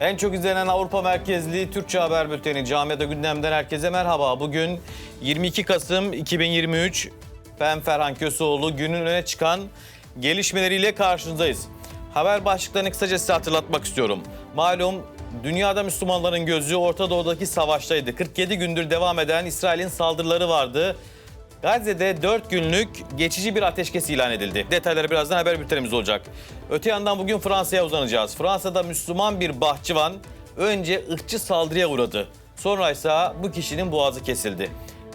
En çok izlenen Avrupa merkezli Türkçe haber bülteni Camiada Gündem'den herkese merhaba. Bugün 22 Kasım 2023. Ben Ferhan Köseoğlu günün öne çıkan gelişmeleriyle karşınızdayız. Haber başlıklarını kısaca size hatırlatmak istiyorum. Malum dünyada Müslümanların gözü Orta Doğu'daki savaştaydı. 47 gündür devam eden İsrail'in saldırıları vardı. Gazze'de 4 günlük geçici bir ateşkes ilan edildi. Detayları birazdan haber bültenimiz olacak. Öte yandan bugün Fransa'ya uzanacağız. Fransa'da Müslüman bir bahçıvan önce ırkçı saldırıya uğradı. Sonra ise bu kişinin boğazı kesildi.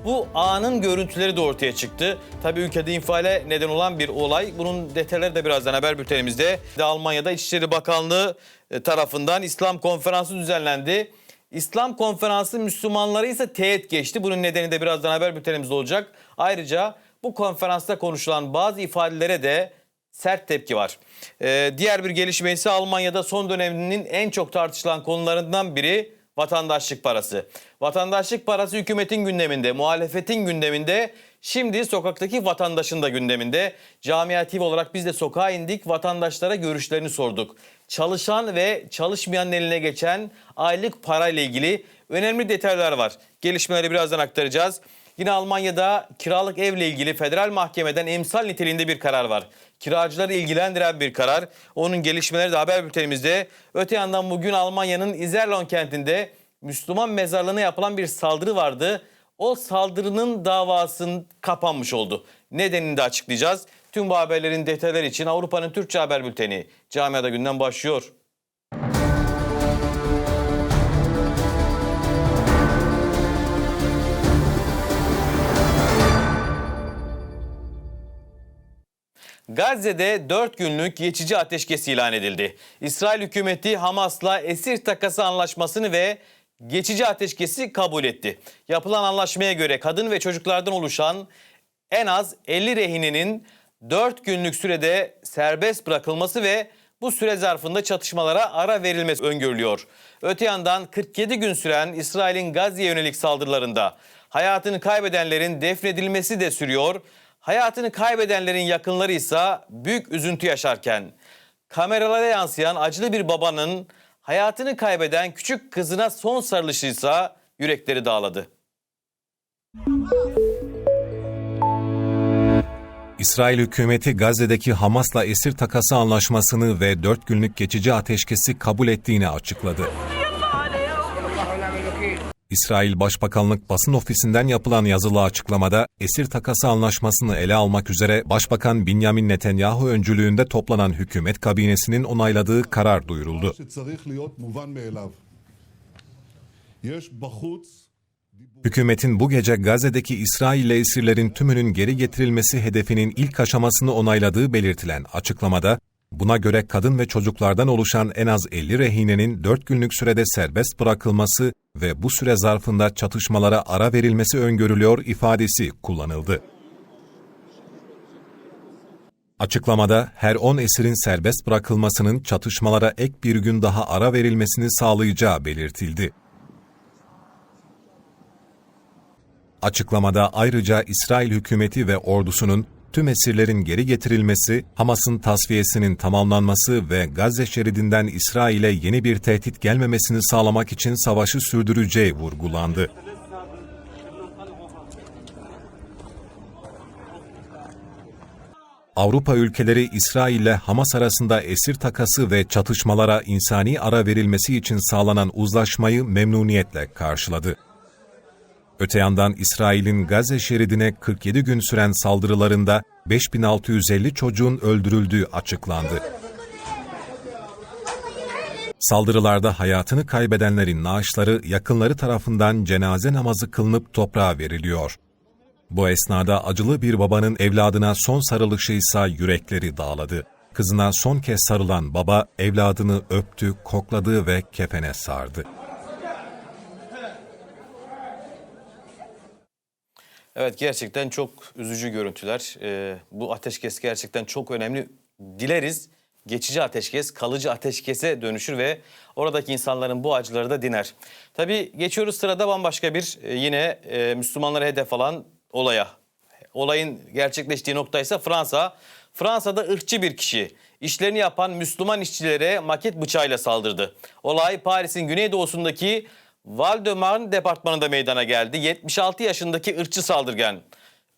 Bu anın görüntüleri de ortaya çıktı. Tabii ülkede infiale neden olan bir olay. Bunun detayları da birazdan haber bültenimizde. De Almanya'da İçişleri Bakanlığı e, tarafından İslam konferansı düzenlendi. İslam konferansı Müslümanları ise teğet geçti. Bunun nedeni de birazdan haber bültenimizde olacak. Ayrıca bu konferansta konuşulan bazı ifadelere de sert tepki var. Ee, diğer bir gelişme ise Almanya'da son döneminin en çok tartışılan konularından biri vatandaşlık parası. Vatandaşlık parası hükümetin gündeminde, muhalefetin gündeminde, şimdi sokaktaki vatandaşın da gündeminde. Camia olarak biz de sokağa indik, vatandaşlara görüşlerini sorduk. Çalışan ve çalışmayanın eline geçen aylık parayla ilgili önemli detaylar var. Gelişmeleri birazdan aktaracağız. Yine Almanya'da kiralık evle ilgili federal mahkemeden emsal niteliğinde bir karar var. Kiracıları ilgilendiren bir karar. Onun gelişmeleri de haber bültenimizde. Öte yandan bugün Almanya'nın Iserlohn kentinde Müslüman mezarlığına yapılan bir saldırı vardı. O saldırının davasının kapanmış oldu. Nedenini de açıklayacağız. Tüm bu haberlerin detayları için Avrupa'nın Türkçe Haber Bülteni Camiada Günden başlıyor. Gazze'de 4 günlük geçici ateşkes ilan edildi. İsrail hükümeti Hamas'la esir takası anlaşmasını ve geçici ateşkesi kabul etti. Yapılan anlaşmaya göre kadın ve çocuklardan oluşan en az 50 rehinenin 4 günlük sürede serbest bırakılması ve bu süre zarfında çatışmalara ara verilmesi öngörülüyor. Öte yandan 47 gün süren İsrail'in Gazze'ye yönelik saldırılarında hayatını kaybedenlerin defnedilmesi de sürüyor. Hayatını kaybedenlerin yakınları ise büyük üzüntü yaşarken kameralara yansıyan acılı bir babanın hayatını kaybeden küçük kızına son sarılışıysa yürekleri dağladı. İsrail hükümeti Gazze'deki Hamas'la esir takası anlaşmasını ve 4 günlük geçici ateşkesi kabul ettiğini açıkladı. İsrail Başbakanlık basın ofisinden yapılan yazılı açıklamada esir takası anlaşmasını ele almak üzere Başbakan Benjamin Netanyahu öncülüğünde toplanan hükümet kabinesinin onayladığı karar duyuruldu. Hükümetin bu gece Gazze'deki İsrail'le esirlerin tümünün geri getirilmesi hedefinin ilk aşamasını onayladığı belirtilen açıklamada, buna göre kadın ve çocuklardan oluşan en az 50 rehinenin 4 günlük sürede serbest bırakılması ve bu süre zarfında çatışmalara ara verilmesi öngörülüyor ifadesi kullanıldı. Açıklamada her 10 esirin serbest bırakılmasının çatışmalara ek bir gün daha ara verilmesini sağlayacağı belirtildi. Açıklamada ayrıca İsrail hükümeti ve ordusunun tüm esirlerin geri getirilmesi, Hamas'ın tasfiyesinin tamamlanması ve Gazze şeridinden İsrail'e yeni bir tehdit gelmemesini sağlamak için savaşı sürdüreceği vurgulandı. Avrupa ülkeleri İsrail ile Hamas arasında esir takası ve çatışmalara insani ara verilmesi için sağlanan uzlaşmayı memnuniyetle karşıladı. Öte yandan İsrail'in Gazze şeridine 47 gün süren saldırılarında 5650 çocuğun öldürüldüğü açıklandı. Saldırılarda hayatını kaybedenlerin naaşları yakınları tarafından cenaze namazı kılınıp toprağa veriliyor. Bu esnada acılı bir babanın evladına son sarılışı ise yürekleri dağladı. Kızına son kez sarılan baba evladını öptü, kokladı ve kefene sardı. Evet gerçekten çok üzücü görüntüler. Ee, bu ateşkes gerçekten çok önemli. Dileriz geçici ateşkes kalıcı ateşkese dönüşür ve oradaki insanların bu acıları da diner. Tabii geçiyoruz sırada bambaşka bir e, yine e, Müslümanlara hedef alan olaya. Olayın gerçekleştiği nokta ise Fransa. Fransa'da ırkçı bir kişi işlerini yapan Müslüman işçilere maket bıçağıyla saldırdı. Olay Paris'in güneydoğusundaki Val-de-Marne departmanında meydana geldi. 76 yaşındaki ırkçı saldırgan.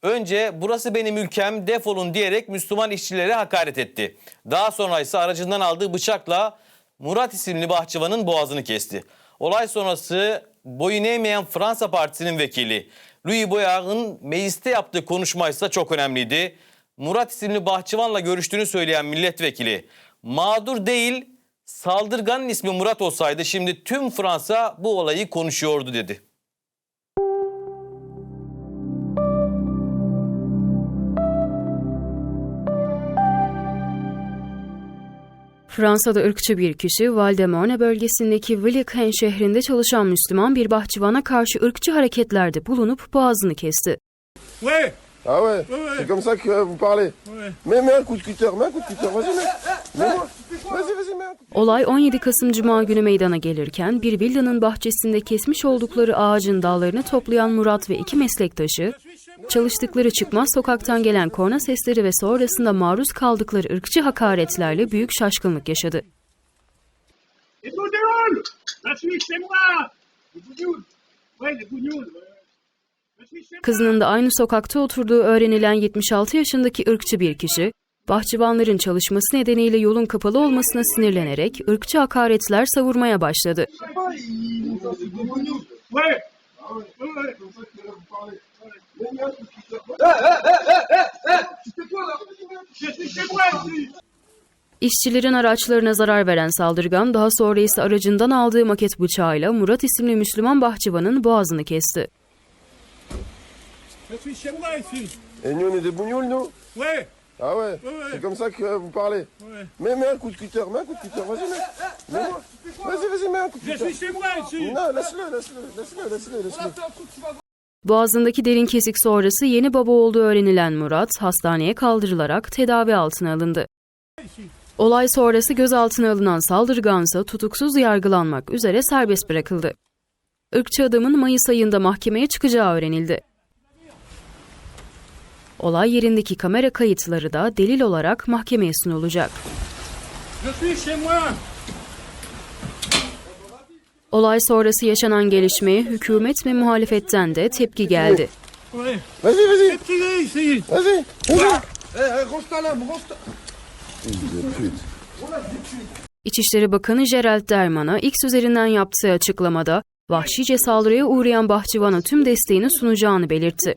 Önce burası benim ülkem defolun diyerek Müslüman işçilere hakaret etti. Daha sonra ise aracından aldığı bıçakla Murat isimli bahçıvanın boğazını kesti. Olay sonrası boyun eğmeyen Fransa Partisi'nin vekili Louis Boyard'ın mecliste yaptığı konuşma ise çok önemliydi. Murat isimli bahçıvanla görüştüğünü söyleyen milletvekili mağdur değil saldırganın ismi Murat olsaydı şimdi tüm Fransa bu olayı konuşuyordu dedi. Fransa'da ırkçı bir kişi Val-de-Marne bölgesindeki Williken şehrinde çalışan Müslüman bir bahçıvana karşı ırkçı hareketlerde bulunup boğazını kesti. Ouais, Ah ouais, Ouais, ouais. C'est comme ça que vous parlez. Ouais. Mais mets un coup de cutter, mets un coup de cutter, vas-y mets. Mets-moi. Vas-y, vas-y, mets un coup Olay 17 Kasım Cuma günü meydana gelirken bir villanın bahçesinde kesmiş oldukları ağacın dallarını toplayan Murat ve iki meslektaşı, çalıştıkları çıkmaz sokaktan gelen korna sesleri ve sonrasında maruz kaldıkları ırkçı hakaretlerle büyük şaşkınlık yaşadı. Kızının da aynı sokakta oturduğu öğrenilen 76 yaşındaki ırkçı bir kişi, bahçıvanların çalışması nedeniyle yolun kapalı olmasına sinirlenerek ırkçı hakaretler savurmaya başladı. İşçilerin araçlarına zarar veren saldırgan daha sonra ise aracından aldığı maket bıçağıyla Murat isimli Müslüman bahçıvanın boğazını kesti. Je suis chez moi ici Et nous, on est des bougnoules, nous Ouais. Ah ouais, Ouais, ouais. C'est comme ça que vous parlez. Ouais. Mais mets un coup de cutter, mets un coup de cutter, vas-y mets. Mets-moi. Vas-y, vas-y, mets un coup de Je cutter. suis chez moi ici. Non, laisse-le, laisse-le, laisse-le, laisse-le, laisse-le. Boğazındaki derin kesik sonrası yeni baba olduğu öğrenilen Murat hastaneye kaldırılarak tedavi altına alındı. Olay sonrası gözaltına alınan saldırgansa tutuksuz yargılanmak üzere serbest bırakıldı. Irkçı adamın Mayıs ayında mahkemeye çıkacağı öğrenildi. Olay yerindeki kamera kayıtları da delil olarak mahkemeye sunulacak. Olay sonrası yaşanan gelişmeye hükümet ve muhalefetten de tepki geldi. Eh, range-toi İçişleri Bakanı Gerald Derman'a X üzerinden yaptığı açıklamada vahşice saldırıya uğrayan bahçıvana tüm desteğini sunacağını belirtti.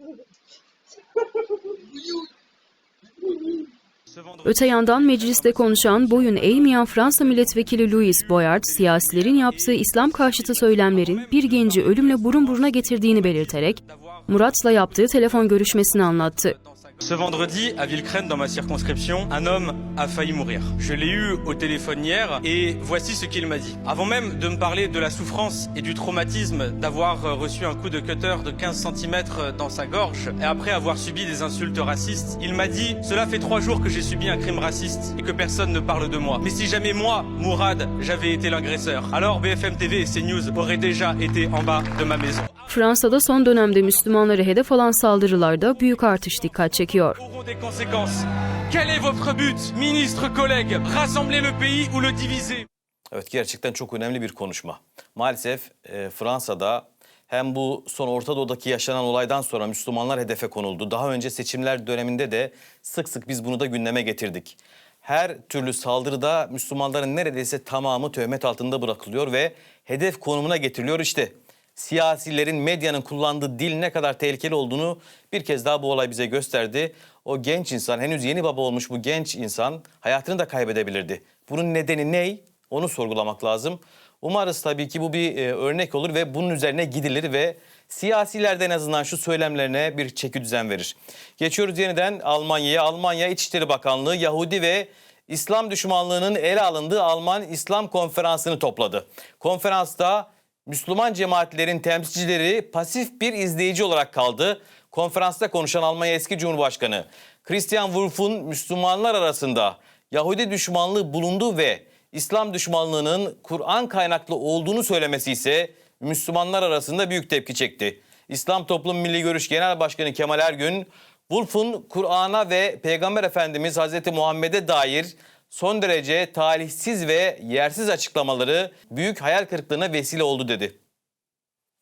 Öte yandan mecliste konuşan boyun eğmeyen Fransa milletvekili Louis Boyard, siyasilerin yaptığı İslam karşıtı söylemlerin bir genci ölümle burun buruna getirdiğini belirterek, Murat'la yaptığı telefon görüşmesini anlattı. Ce vendredi, à Villecrène, dans ma circonscription, un homme a failli mourir. Je l'ai eu au téléphone hier et voici ce qu'il m'a dit. Avant même de me parler de la souffrance et du traumatisme d'avoir euh, reçu un coup de cutter de 15 cm dans sa gorge et après avoir subi des insultes racistes, il m'a dit « Cela fait trois jours que j'ai subi un crime raciste et que personne ne parle de moi. Mais si jamais moi, Mourad, j'avais été l'agresseur, alors BFM TV et CNews auraient déjà été en bas de ma maison. » Fransa'da son dönemde Müslümanları hedef alan saldırılarda büyük artış dikkat çekiyor. auront des conséquences. Quel est votre but, ministre, collègues Rassembler le pays ou le diviser Evet gerçekten çok önemli bir konuşma. Maalesef e, Fransa'da hem bu son Orta Doğu'daki yaşanan olaydan sonra Müslümanlar hedefe konuldu. Daha önce seçimler döneminde de sık sık biz bunu da gündeme getirdik. Her türlü saldırıda Müslümanların neredeyse tamamı töhmet altında bırakılıyor ve hedef konumuna getiriliyor işte. Siyasilerin, medyanın kullandığı dil ne kadar tehlikeli olduğunu bir kez daha bu olay bize gösterdi. O genç insan, henüz yeni baba olmuş bu genç insan hayatını da kaybedebilirdi. Bunun nedeni ne? Onu sorgulamak lazım. Umarız tabii ki bu bir e, örnek olur ve bunun üzerine gidilir ve siyasiler de en azından şu söylemlerine bir çeki düzen verir. Geçiyoruz yeniden Almanya'ya. Almanya İçişleri Bakanlığı Yahudi ve İslam düşmanlığının ele alındığı Alman İslam Konferansı'nı topladı. Konferansta Müslüman cemaatlerin temsilcileri pasif bir izleyici olarak kaldı. Konferansta konuşan Almanya eski Cumhurbaşkanı Christian Wolff'un Müslümanlar arasında Yahudi düşmanlığı bulunduğu ve İslam düşmanlığının Kur'an kaynaklı olduğunu söylemesi ise Müslümanlar arasında büyük tepki çekti. İslam Toplum Milli Görüş Genel Başkanı Kemal Ergün, Wolff'un Kur'an'a ve Peygamber Efendimiz Hazreti Muhammed'e dair son derece talihsiz ve yersiz açıklamaları büyük hayal kırıklığına vesile oldu dedi.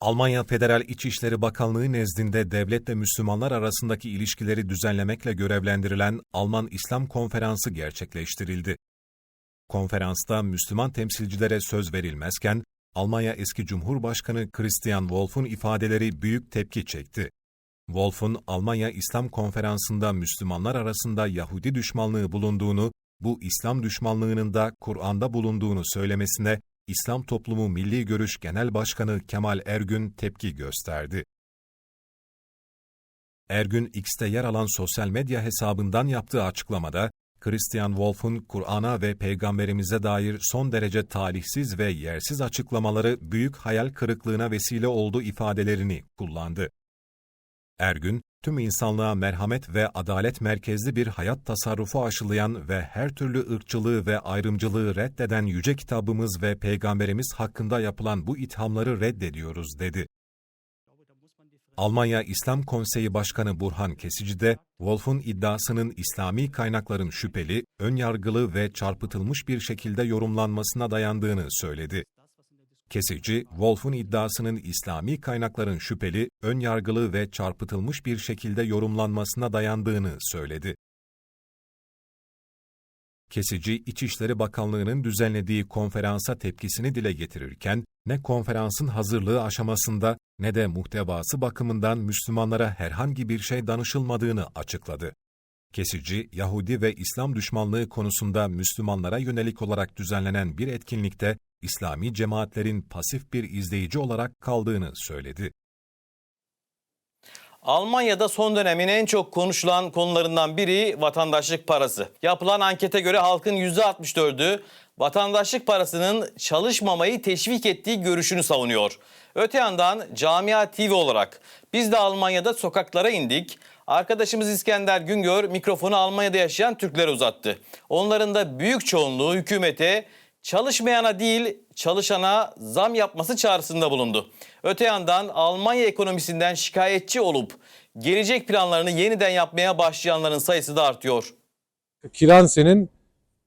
Almanya Federal İçişleri Bakanlığı nezdinde devletle Müslümanlar arasındaki ilişkileri düzenlemekle görevlendirilen Alman İslam Konferansı gerçekleştirildi. Konferansta Müslüman temsilcilere söz verilmezken, Almanya eski Cumhurbaşkanı Christian Wolff'un ifadeleri büyük tepki çekti. Wolff'un Almanya İslam Konferansı'nda Müslümanlar arasında Yahudi düşmanlığı bulunduğunu, bu İslam düşmanlığının da Kur'an'da bulunduğunu söylemesine İslam Toplumu Milli Görüş Genel Başkanı Kemal Ergün tepki gösterdi. Ergün X'te yer alan sosyal medya hesabından yaptığı açıklamada, Christian Wolff'un Kur'an'a ve Peygamberimize dair son derece talihsiz ve yersiz açıklamaları büyük hayal kırıklığına vesile oldu ifadelerini kullandı. Ergün, tüm insanlığa merhamet ve adalet merkezli bir hayat tasarrufu aşılayan ve her türlü ırkçılığı ve ayrımcılığı reddeden yüce kitabımız ve peygamberimiz hakkında yapılan bu ithamları reddediyoruz dedi. Almanya İslam Konseyi Başkanı Burhan Kesici de, Wolf'un iddiasının İslami kaynakların şüpheli, önyargılı ve çarpıtılmış bir şekilde yorumlanmasına dayandığını söyledi. Kesici, Wolf'un iddiasının İslami kaynakların şüpheli, önyargılı ve çarpıtılmış bir şekilde yorumlanmasına dayandığını söyledi. Kesici, İçişleri Bakanlığı'nın düzenlediği konferansa tepkisini dile getirirken, ne konferansın hazırlığı aşamasında ne de muhtevası bakımından Müslümanlara herhangi bir şey danışılmadığını açıkladı. Kesici, Yahudi ve İslam düşmanlığı konusunda Müslümanlara yönelik olarak düzenlenen bir etkinlikte İslami cemaatlerin pasif bir izleyici olarak kaldığını söyledi. Almanya'da son dönemin en çok konuşulan konularından biri vatandaşlık parası. Yapılan ankete göre halkın %64'ü vatandaşlık parasının çalışmamayı teşvik ettiği görüşünü savunuyor. Öte yandan Camia TV olarak biz de Almanya'da sokaklara indik. Arkadaşımız İskender Güngör mikrofonu Almanya'da yaşayan Türklere uzattı. Onların da büyük çoğunluğu hükümete çalışmayana değil çalışana zam yapması çağrısında bulundu. Öte yandan Almanya ekonomisinden şikayetçi olup gelecek planlarını yeniden yapmaya başlayanların sayısı da artıyor. kiran senin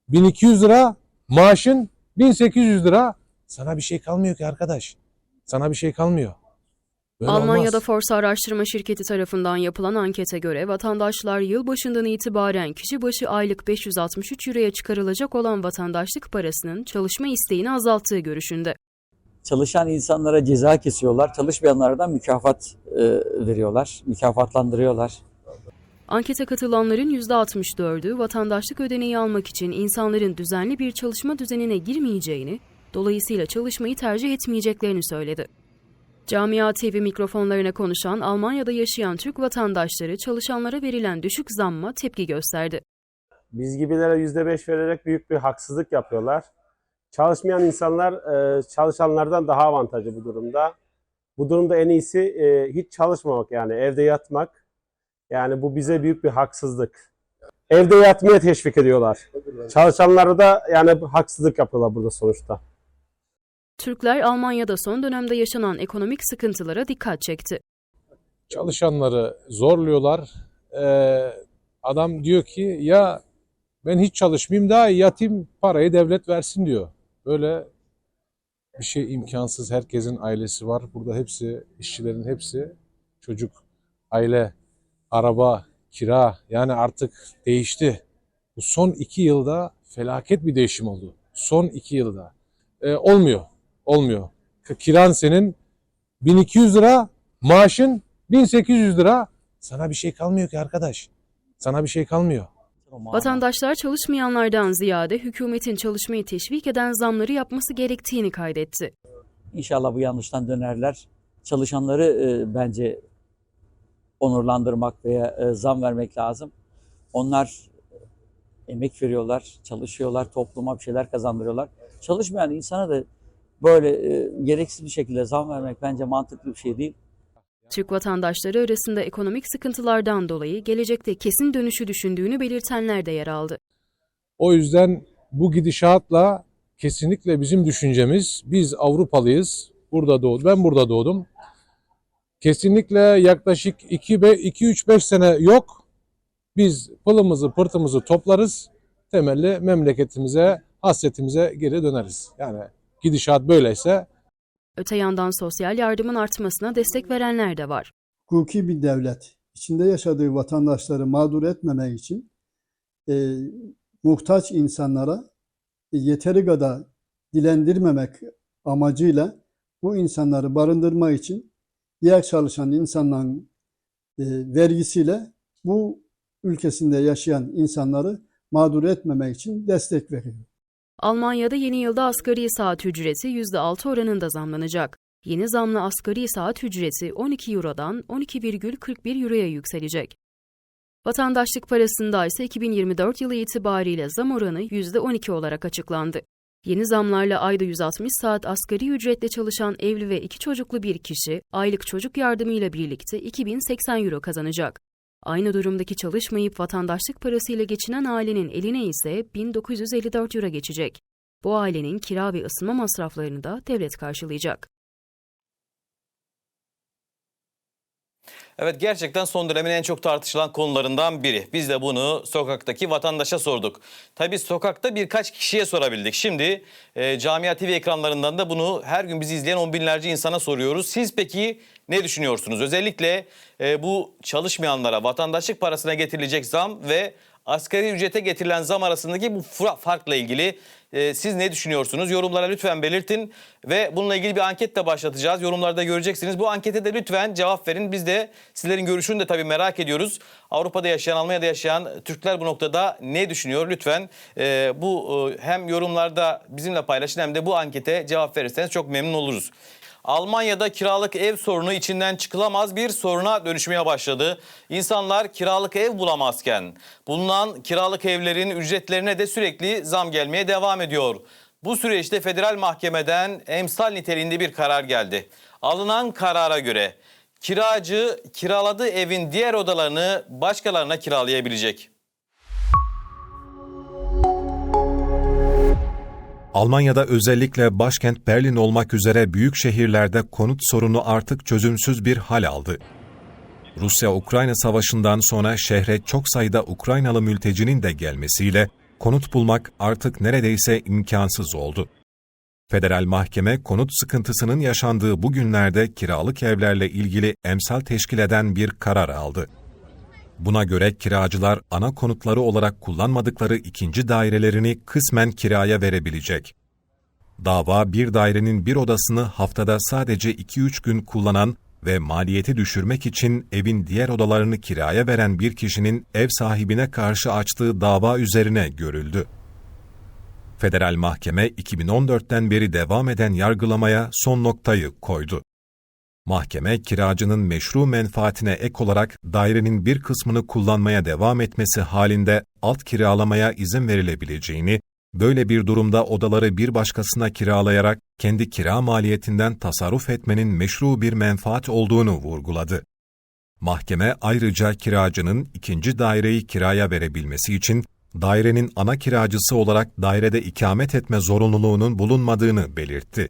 1200 lira, maaşın 1800 lira. Sana bir şey kalmıyor ki arkadaş. Sana bir şey kalmıyor. Böyle Almanya'da olmaz. Forsa Araştırma Şirketi tarafından yapılan ankete göre vatandaşlar yılbaşından itibaren kişi başı aylık 563 euroya çıkarılacak olan vatandaşlık parasının çalışma isteğini azalttığı görüşünde. çalışan insanlara ceza kesiyorlar, çalışmayanlara mükafat e, veriyorlar, mükafatlandırıyorlar. Ankete katılanların %64'ü vatandaşlık ödeneği almak için insanların düzenli bir çalışma düzenine girmeyeceğini, dolayısıyla çalışmayı tercih etmeyeceklerini söyledi. Camia TV mikrofonlarına konuşan Almanya'da yaşayan Türk vatandaşları çalışanlara verilen düşük zamma tepki gösterdi. Biz gibilere yüzde beş vererek büyük bir haksızlık yapıyorlar. Çalışmayan insanlar e, çalışanlardan daha avantajlı bu durumda. Bu durumda en iyisi e, hiç çalışmamak yani evde yatmak. Yani bu bize büyük bir haksızlık. Evde yatmaya teşvik ediyorlar. Çalışanlara da yani haksızlık yapıyorlar burada sonuçta. Türkler Almanya'da son dönemde yaşanan ekonomik sıkıntılara dikkat çekti. Çalışanları zorluyorlar. Ee, adam diyor ki ya ben hiç çalışmayayım daha yatayım parayı devlet versin diyor. Böyle bir şey imkansız. Herkesin ailesi var. Burada hepsi, işçilerin hepsi çocuk, aile, araba, kira yani artık değişti. Bu son iki yılda felaket bir değişim oldu. Son iki yılda. Ee, olmuyor. Olmuyor. Kiran senin 1200 lira, maaşın 1800 lira. Sana bir şey kalmıyor ki arkadaş. Sana bir şey kalmıyor. Vatandaşlar çalışmayanlardan ziyade hükümetin çalışmayı teşvik eden zamları yapması gerektiğini kaydetti. İnşallah bu yanlıştan dönerler. Çalışanları e, bence onurlandırmak veya e, zam vermek lazım. Onlar emek veriyorlar, çalışıyorlar, topluma bir şeyler kazandırıyorlar. Çalışmayan insana da böyle e, gereksiz bir şekilde zam vermek bence mantıklı bir şey değil. Türk vatandaşları arasında ekonomik sıkıntılardan dolayı gelecekte kesin dönüşü düşündüğünü belirtenler de yer aldı. O yüzden bu gidişatla kesinlikle bizim düşüncemiz biz Avrupalıyız. Burada doğdum. Ben burada doğdum. Kesinlikle yaklaşık 2-3-5 sene yok. Biz pılımızı pırtımızı toplarız. temelli memleketimize, hasretimize geri döneriz. Yani gidişat böyleyse Öte yandan sosyal yardımın artmasına destek verenler de var. hukuki bir devlet içinde yaşadığı vatandaşları mağdur etmemek için e, muhtaç insanlara e, yeteri kadar dilendirmemek amacıyla bu insanları barındırma için diğer çalışan insanların e, vergisiyle bu ülkesinde yaşayan insanları mağdur etmemek için destek veriyor. Almanya'da yeni yılda asgari saat ücreti %6 oranında zamlanacak. Yeni zamlı asgari saat ücreti 12 Euro'dan 12,41 Euro'ya yükselecek. Vatandaşlık parasında ise 2024 yılı itibariyle zam oranı %12 olarak açıklandı. Yeni zamlarla ayda 160 saat asgari ücretle çalışan evli ve iki çocuklu bir kişi aylık çocuk yardımıyla birlikte 2080 euro kazanacak. Aynı durumdaki çalışmayıp vatandaşlık parasıyla geçinen ailenin eline ise 1954 euro geçecek. Bu ailenin kira ve ısınma masraflarını da devlet karşılayacak. Evet gerçekten son dönemin en çok tartışılan konularından biri. Biz de bunu sokaktaki vatandaşa sorduk. Tabii sokakta birkaç kişiye sorabildik. Şimdi e, Camia TV ekranlarından da bunu her gün bizi izleyen on binlerce insana soruyoruz. Siz peki ne düşünüyorsunuz? Özellikle e, bu çalışmayanlara vatandaşlık parasına getirilecek zam ve asgari ücrete getirilen zam arasındaki bu farkla ilgili e, siz ne düşünüyorsunuz? Yorumlara lütfen belirtin ve bununla ilgili bir anket de başlatacağız. Yorumlarda göreceksiniz. Bu ankete de lütfen cevap verin. Biz de sizlerin görüşünü de tabii merak ediyoruz. Avrupa'da yaşayan, Almanya'da yaşayan Türkler bu noktada ne düşünüyor? Lütfen e, bu e, hem yorumlarda bizimle paylaşın hem de bu ankete cevap verirseniz çok memnun oluruz. Almanya'da kiralık ev sorunu içinden çıkılamaz bir soruna dönüşmeye başladı. İnsanlar kiralık ev bulamazken bulunan kiralık evlerin ücretlerine de sürekli zam gelmeye devam ediyor. Bu süreçte federal mahkemeden emsal niteliğinde bir karar geldi. Alınan karara göre kiracı kiraladığı evin diğer odalarını başkalarına kiralayabilecek. Almanya'da özellikle başkent Berlin olmak üzere büyük şehirlerde konut sorunu artık çözümsüz bir hal aldı. Rusya-Ukrayna savaşından sonra şehre çok sayıda Ukraynalı mültecinin de gelmesiyle konut bulmak artık neredeyse imkansız oldu. Federal mahkeme konut sıkıntısının yaşandığı bu günlerde kiralık evlerle ilgili emsal teşkil eden bir karar aldı. Buna göre kiracılar ana konutları olarak kullanmadıkları ikinci dairelerini kısmen kiraya verebilecek. Dava bir dairenin bir odasını haftada sadece 2-3 gün kullanan ve maliyeti düşürmek için evin diğer odalarını kiraya veren bir kişinin ev sahibine karşı açtığı dava üzerine görüldü. Federal Mahkeme 2014'ten beri devam eden yargılamaya son noktayı koydu. Mahkeme, kiracının meşru menfaatine ek olarak dairenin bir kısmını kullanmaya devam etmesi halinde alt kiralamaya izin verilebileceğini, böyle bir durumda odaları bir başkasına kiralayarak kendi kira maliyetinden tasarruf etmenin meşru bir menfaat olduğunu vurguladı. Mahkeme ayrıca kiracının ikinci daireyi kiraya verebilmesi için dairenin ana kiracısı olarak dairede ikamet etme zorunluluğunun bulunmadığını belirtti.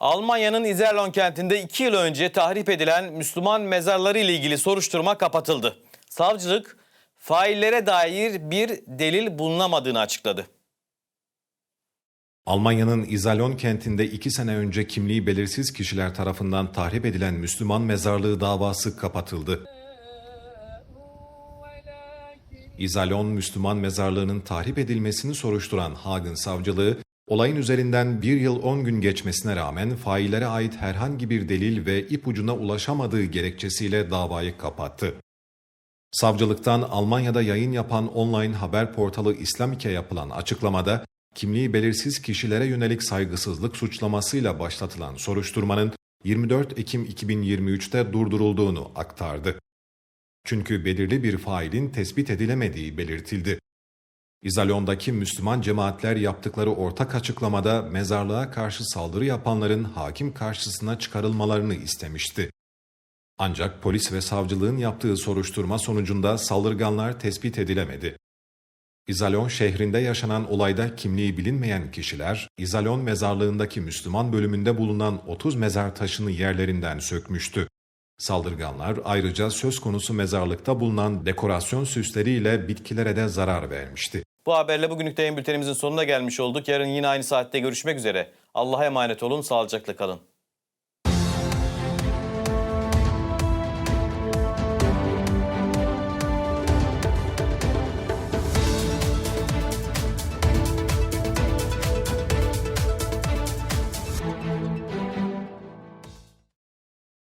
Almanya'nın Iserlohn kentinde 2 yıl önce tahrip edilen Müslüman mezarları ile ilgili soruşturma kapatıldı. Savcılık faillere dair bir delil bulunamadığını açıkladı. Almanya'nın İzalon kentinde iki sene önce kimliği belirsiz kişiler tarafından tahrip edilen Müslüman mezarlığı davası kapatıldı. İzalon Müslüman mezarlığının tahrip edilmesini soruşturan Hagen savcılığı, olayın üzerinden bir yıl on gün geçmesine rağmen faillere ait herhangi bir delil ve ipucuna ulaşamadığı gerekçesiyle davayı kapattı. Savcılıktan Almanya'da yayın yapan online haber portalı İslamik'e yapılan açıklamada, kimliği belirsiz kişilere yönelik saygısızlık suçlamasıyla başlatılan soruşturmanın 24 Ekim 2023'te durdurulduğunu aktardı. Çünkü belirli bir failin tespit edilemediği belirtildi. İzalondaki Müslüman cemaatler yaptıkları ortak açıklamada mezarlığa karşı saldırı yapanların hakim karşısına çıkarılmalarını istemişti. Ancak polis ve savcılığın yaptığı soruşturma sonucunda saldırganlar tespit edilemedi. İzalon şehrinde yaşanan olayda kimliği bilinmeyen kişiler, İzalon mezarlığındaki Müslüman bölümünde bulunan 30 mezar taşını yerlerinden sökmüştü. Saldırganlar ayrıca söz konusu mezarlıkta bulunan dekorasyon süsleriyle bitkilere de zarar vermişti. Bu haberle bugünlük de yayın bültenimizin sonuna gelmiş olduk. Yarın yine aynı saatte görüşmek üzere. Allah'a emanet olun, sağlıcakla kalın.